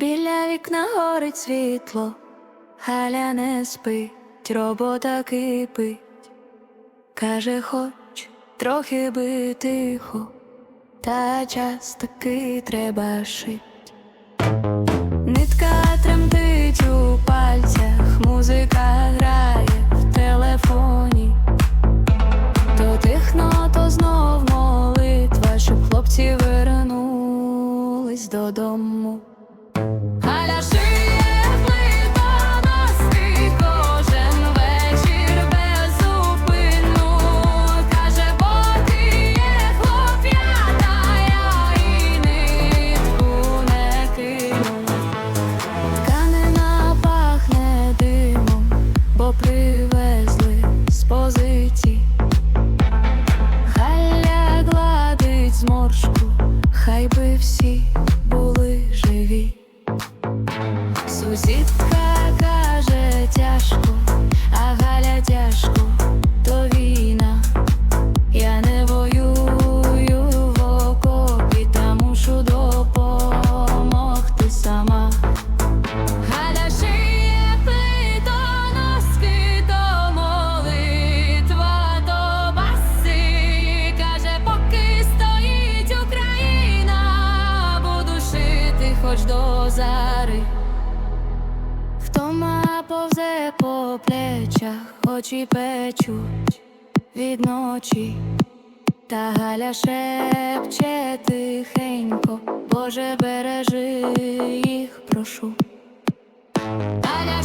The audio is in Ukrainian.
Біля вікна горить світло, Галя не спить, робота кипить. Каже, хоч трохи би тихо, та час таки треба шить. Нитка тремтить у пальцях, музика грає в телефоні. То тихно, то знов молитва, щоб хлопці вернулись додому. хоч до зари, втома повзе по плечах, очі печуть від ночі, та галя шепче тихенько, Боже бережи їх, прошу. Галя